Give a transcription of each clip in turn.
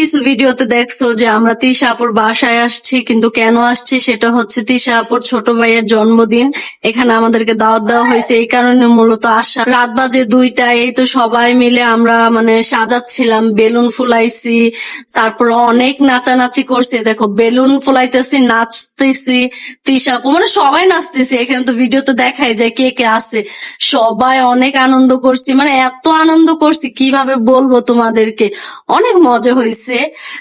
কিছু ভিডিওতে দেখছ যে আমরা তিশা আপুর বাসায় আসছি, কিন্তু কেন আসছি সেটা হচ্ছে তিশা আপুর ছোট ভাইয়ের জন্মদিন। এখানে আমাদেরকে দাওয়াত দেওয়া হয়েছে, এই কারণে মূলত আসা রাত বাজে দুইটা, এই তো সবাই মিলে আমরা মানে সাজাচ্ছিলাম, বেলুন ফুলাইছি, তারপর অনেক নাচানাচি করছি। দেখো, বেলুন ফুলাইতেছি, নাচতেছি, তিশা আপু মানে সবাই নাচতেছি। এখানে তো ভিডিওতে দেখাই যায় কে কে আছে। সবাই অনেক আনন্দ করছি মানে এত আনন্দ করছি, কীভাবে বলব তোমাদেরকে? অনেক মজা হয়েছে।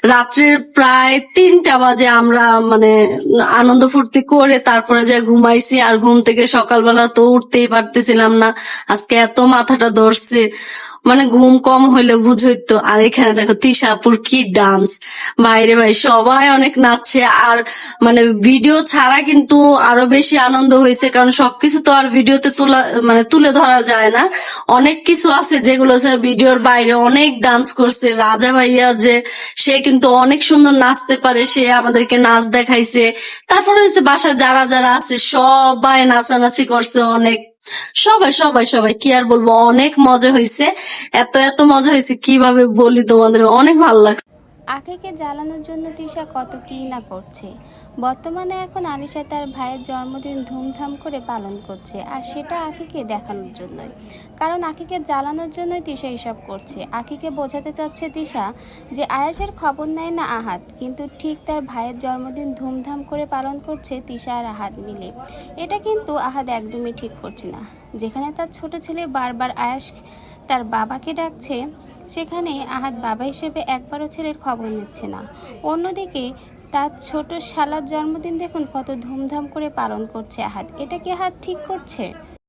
রাত্রের প্রায় তিনটা বাজে আমরা মানে আনন্দ ফুর্তি করে তারপরে যে ঘুমাইছি, আর ঘুম থেকে সকালবেলা তো উঠতেই পারতেছিলাম না। আজকে এত মাথাটা ধরছে। মানে ঘুম কম হইলে বুঝই তো। আর এখানে দেখো, তিশাপুর কি ডান্স বাইরে ভাই, সবাই অনেক নাচছে। আর মানে ভিডিও ছাড়া কিন্তু আরও বেশি আনন্দ হয়েছে। কারণ সবকিছু তো আর ভিডিওতে তোলা মানে তুলে ধরা যায় না। অনেক কিছু আছে যেগুলো ভিডিওর বাইরে অনেক ডান্স করছে। রাজা ভাইয়া যে, সে কিন্তু অনেক সুন্দর নাচতে পারে। সে আমাদেরকে নাচ দেখাইছে। তারপরে হচ্ছে বাসা যারা যারা আছে, সবাই নাচানাচি করছে অনেক। সবাই সবাই সবাই, কি আর বলব? অনেক মজা হয়েছে এত এত মজা হয়েছে কীভাবে বলি তোমাদের? অনেক ভালো লাগছে। আখিকে জ্বালানোর জন্য তিশা কত কী না করছে। বর্তমানে এখন আলিশা তার ভাইয়ের জন্মদিন ধুমধাম করে পালন করছে, আর সেটা আখিকে দেখানোর জন্যই। কারণ আখিকে জ্বালানোর জন্যই তিশা এসব করছে। আখিকে বোঝাতে চাচ্ছে তিশা যে আয়াসের খবর নেয় না আহাত, কিন্তু ঠিক তার ভাইয়ের জন্মদিন ধুমধাম করে পালন করছে তিশা আর আহাত মিলে। এটা কিন্তু আহাত একদমই ঠিক করছে না। যেখানে তার ছোট ছেলে বারবার আয়াস তার বাবাকে ডাকছে সেখানে আহাত বাবা হিসেবে একবারও ছেলের খবর নিচ্ছে না। অন্যদিকে তার ছোট শালার জন্মদিন দেখুন কত ধুমধাম করে পালন করছে আহাত। এটা কি আহাত ঠিক করছে?